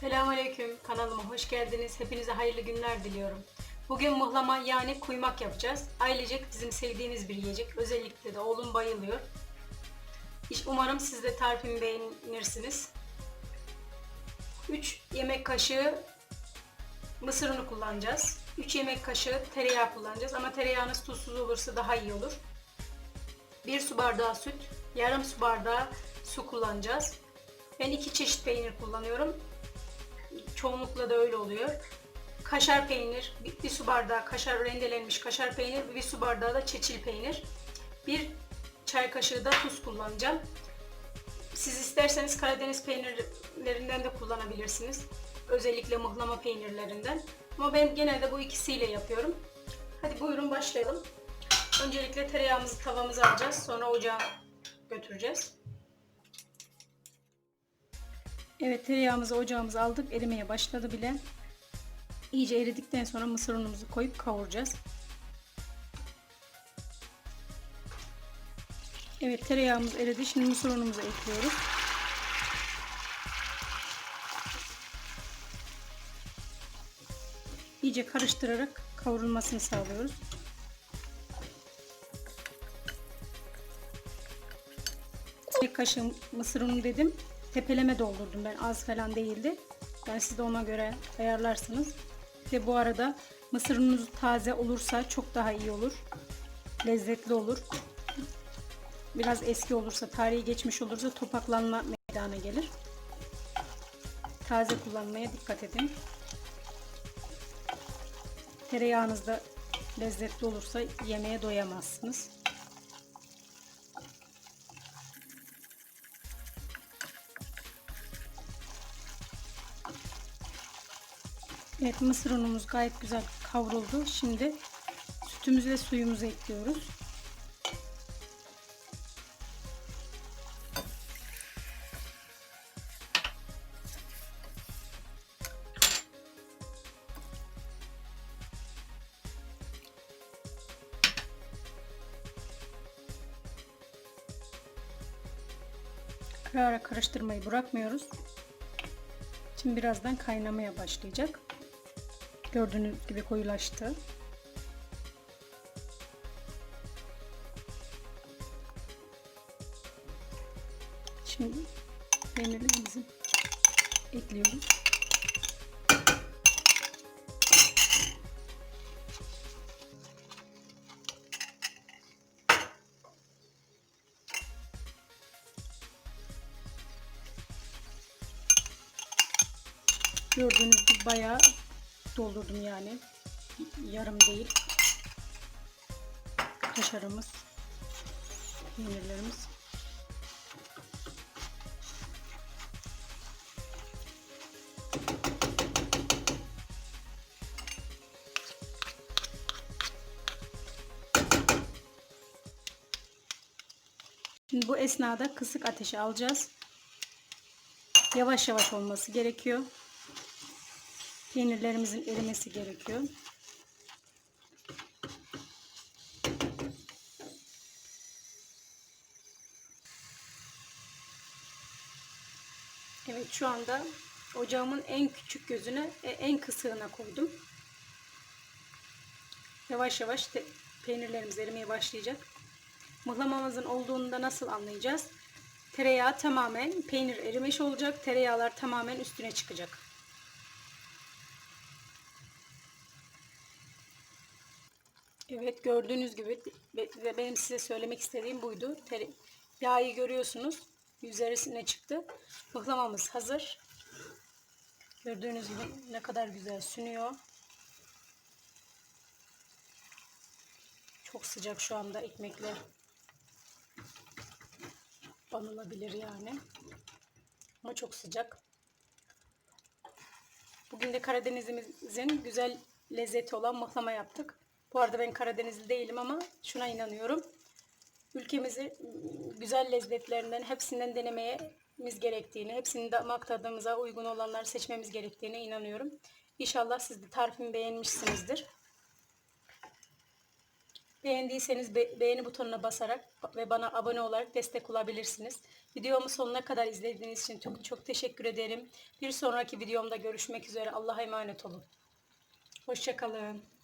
Selamünaleyküm kanalıma hoş geldiniz. Hepinize hayırlı günler diliyorum. Bugün muhlama yani kuymak yapacağız. Ailecek bizim sevdiğimiz bir yiyecek. Özellikle de oğlum bayılıyor. Umarım siz de tarifimi beğenirsiniz. 3 yemek kaşığı mısır unu kullanacağız. 3 yemek kaşığı tereyağı kullanacağız ama tereyağınız tuzsuz olursa daha iyi olur. 1 su bardağı süt, yarım su bardağı su kullanacağız. Ben iki çeşit peynir kullanıyorum. Çoğunlukla da öyle oluyor. Kaşar peynir, bir, bir su bardağı kaşar rendelenmiş kaşar peynir, bir su bardağı da çeçil peynir. Bir çay kaşığı da tuz kullanacağım. Siz isterseniz Karadeniz peynirlerinden de kullanabilirsiniz. Özellikle mıhlama peynirlerinden. Ama ben genelde bu ikisiyle yapıyorum. Hadi buyurun başlayalım. Öncelikle tereyağımızı tavamıza alacağız. Sonra ocağa götüreceğiz. Evet tereyağımızı ocağımıza aldık. Erimeye başladı bile. İyice eridikten sonra mısır unumuzu koyup kavuracağız. Evet tereyağımız eridi. Şimdi mısır unumuzu ekliyoruz. İyice karıştırarak kavrulmasını sağlıyoruz. Bir kaşık mısır unu dedim. Tepeleme doldurdum ben. Az falan değildi. Yani siz de ona göre ayarlarsınız. Ve bu arada mısır ununuz taze olursa çok daha iyi olur. Lezzetli olur. Biraz eski olursa, tarihi geçmiş olursa topaklanma meydana gelir. Taze kullanmaya dikkat edin. Tereyağınız da lezzetli olursa yemeğe doyamazsınız. Evet mısır unumuz gayet güzel kavruldu. Şimdi sütümüzü ve suyumuzu ekliyoruz. Ara ara karıştırmayı bırakmıyoruz. Şimdi birazdan kaynamaya başlayacak. Gördüğünüz gibi koyulaştı. Şimdi peynirlerimizi ekliyoruz. Gördüğünüz gibi bayağı doldurdum yani. Yarım değil. Kaşarımız, peynirlerimiz. Şimdi bu esnada kısık ateşe alacağız. Yavaş yavaş olması gerekiyor. Peynirlerimizin erimesi gerekiyor. Evet şu anda ocağımın en küçük gözüne en kısığına koydum. Yavaş yavaş te- peynirlerimiz erimeye başlayacak. Mıhlamamızın olduğunu da nasıl anlayacağız? Tereyağı tamamen peynir erimiş olacak. Tereyağlar tamamen üstüne çıkacak. Evet gördüğünüz gibi ve benim size söylemek istediğim buydu. Yağı görüyorsunuz. Yüzerisine çıktı. Mıhlamamız hazır. Gördüğünüz gibi ne kadar güzel sünüyor. Çok sıcak şu anda ekmekler. Banılabilir yani. Ama çok sıcak. Bugün de Karadenizimizin güzel lezzeti olan mıhlama yaptık. Bu arada ben Karadenizli değilim ama şuna inanıyorum. Ülkemizi güzel lezzetlerinden hepsinden denememiz gerektiğini, hepsinin damak tadımıza uygun olanları seçmemiz gerektiğine inanıyorum. İnşallah siz de tarifimi beğenmişsinizdir. Beğendiyseniz be- beğeni butonuna basarak ve bana abone olarak destek olabilirsiniz. Videomu sonuna kadar izlediğiniz için çok çok teşekkür ederim. Bir sonraki videomda görüşmek üzere. Allah'a emanet olun. Hoşçakalın.